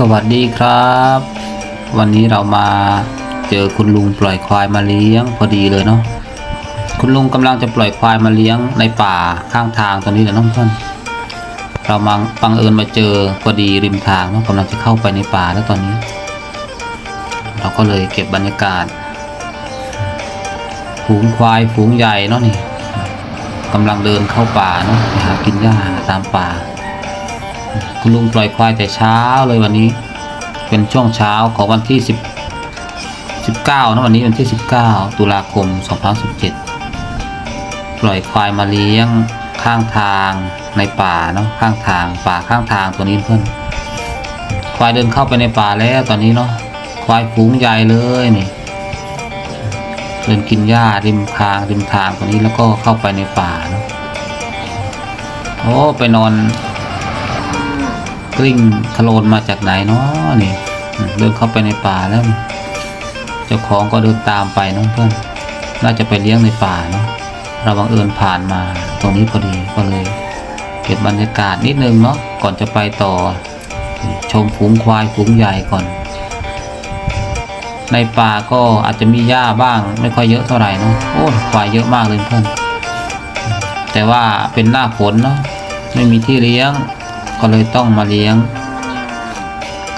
สวัสดีครับ วันนี้เรามาเจอคุณลุงปล่อยควายมาเลี้ยงพอดีเลยเนาะคุณลุงกำลังจะปล่อยควายมาเลี้ยงในป่าข้างทางตรงนี้แหละน้องเพื่อนเรามาบังเอิญมาเจอพอดีริมทางเนาะกำลังจะเข้าไปในป่าแล้วตอนนี้ เราก็เลยเก็บบรรยากาศฝูงควายฝูงใหญ่เนาะนี่กำลังเดินเข้าป่าเนาะหากินหญ้าตามป่า คุณลุงปล่อยควายแต่เช้าเลยวันนี้ เป็นช่วงเช้าของวันที่ 10 19นะวันนี้วันที่ 19 ตุลาคม 2017 ปล่อยควายมาเลี้ยงข้างทางในป่าเนาะข้างทางป่าข้างทางตัวนี้เพื่อนควายเดินเข้าไปในป่าแล้วตอนนี้เนาะควายฝูงใหญ่เลยนี่เดินกินหญ้าริมทางริมทางตัวนี้แล้วก็เข้าไปในป่าเนาะโอ้ไปนอน กลิ้งทะโลนมาจากไหนเนาะนี่เดินเข้าไปในป่าแล้ว เจ้าของก็เดินตามไปน้องเพื่อนน่าจะไปเลี้ยงในป่าเนาะเราบังเอิญผ่านมาตรงนี้พอดีก็เลยเก็บบรรยากาศนิดนึงเนาะก่อนจะไปต่อ ชมฝูงควายฝูงใหญ่ก่อน ในป่าก็อาจจะมีหญ้าบ้าง ไม่ค่อยเยอะเท่าไหร่เนาะโอ้ควายเยอะมากเลยเพื่อนแต่ว่าเป็นหน้าฝนเนาะไม่มีที่เลี้ยง ก็เลยต้องมาเลี้ยง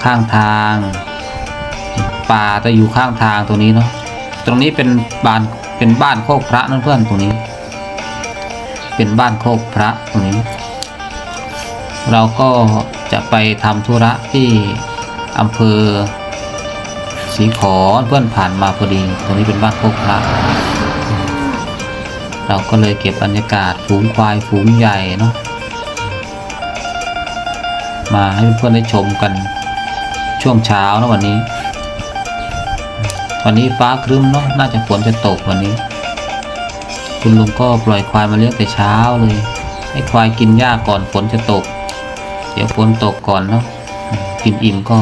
ข้างทางป่าจะอยู่ข้างทางตรงนี้เนาะตรงนี้เป็นบ้านเป็นบ้านโคกพระนั่นเพื่อนตรงนี้ เป็นบ้านโคกพระตรงนี้ เราก็จะไปทำธุระที่อำเภอสีขอเพื่อนผ่านมาพอดี ตรงนี้เป็นบ้านโคกพระเราก็เลยเก็บบรรยากาศฝูงควายฝูงใหญ่เนาะ มาให้เพื่อนได้ชมกันช่วงเช้านะวันนี้ วันนี้ฟ้าครึ้มเนาะน่าจะฝนจะตกวันนี้ คุณลุงก็ปล่อยควายมาเลี้ยงแต่เช้าเลย ให้ควายกินหญ้าก่อนฝนจะตก เดี๋ยวฝนตกก่อนเนาะกินอิ่มก็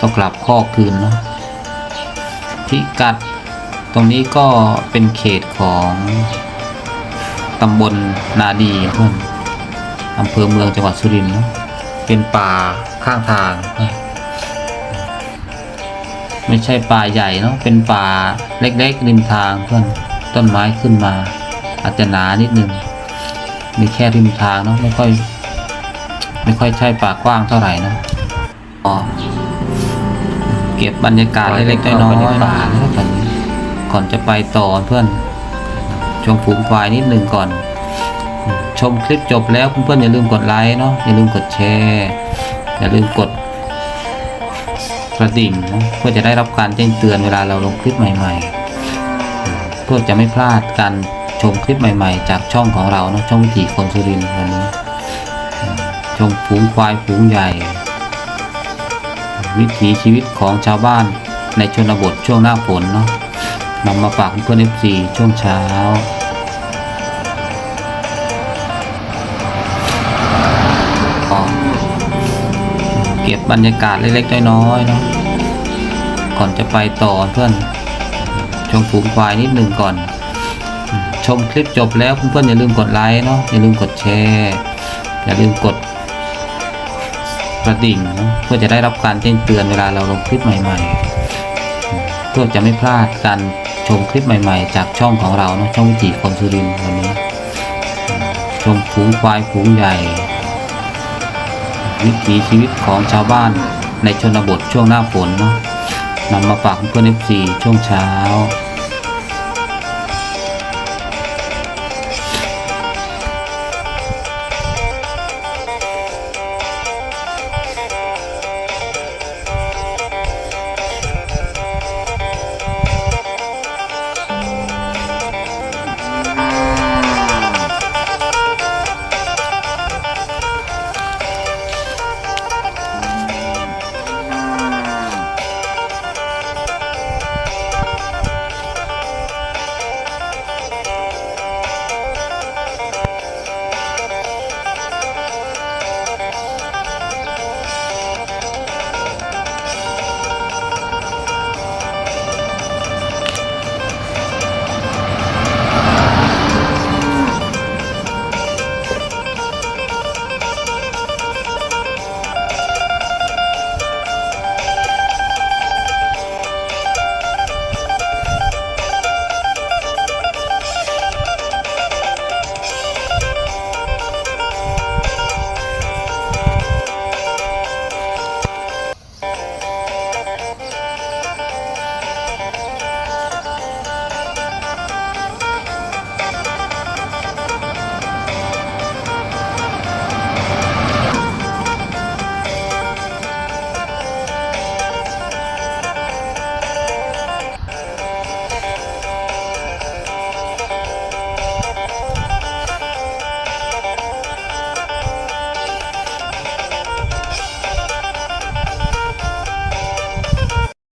ต้องกลับคอกคืนเนาะพิกัดตรงนี้ก็เป็นเขตของตำบลนาดีเพื่อน อำเภอเมืองจังหวัดสุรินทร์เนอะเป็นป่าข้างทาง ไม่ใช่ป่าใหญ่เนาะเป็นป่าเล็กๆริมทางเพื่อนต้นไม้ขึ้นมา อาจจะหนานิดนึงมีแค่ริมทางเนาะไม่ค่อยไม่ค่อยใช่ป่ากว้างเท่าไหร่เนอะอ๋อเก็บบรรยากาศเล็กๆน้อยๆป่าแล้วตอนนี้ก่อนจะไปต่อเพื่อนชมฝูงควายนิดหนึ่งก่อน ชมคลิปจบแล้วเพื่อนๆอย่าลืมกดไลค์เนาะอย่าลืมกดแชร์อย่าลืมกดกระดิ่งนะเพื่อจะได้รับการแจ้งเตือนเวลาเราลงคลิปใหม่ ๆ เพื่อจะไม่พลาดการชมคลิปใหม่ ๆ จากช่องของเราเนาะช่องวิถีคนสุรินทร์วันนี้ ชมฝูงควายฝูงใหญ่ วิถีชีวิตของชาวบ้านในชนบทช่วงหน้าฝนเนาะนำมาฝากเพื่อนๆ FC ช่วงเช้า บรรยากาศเล็กๆน้อยๆเนาะก่อนจะไปต่อเพื่อนชมฝูงควายนิดหนึ่งก่อน ชมคลิปจบแล้วเพื่อนๆอย่าลืมกดไลค์เนาะอย่าลืมกดแชร์อย่าลืมกดกระดิ่งเนาะเพื่อจะได้รับการแจ้งเตือนเวลาเราลงคลิปใหม่ ๆ เพื่อจะไม่พลาดการชมคลิปใหม่ ๆ จากช่องของเราเนาะช่องวิถีคนสุรินทร์วันนี้ ชมฝูงควายฝูงใหญ่ วิถีชีวิตของชาวบ้านในชนบทช่วงหน้าฝนเนาะนำมาฝากเพื่อนเอฟซีช่วงเช้า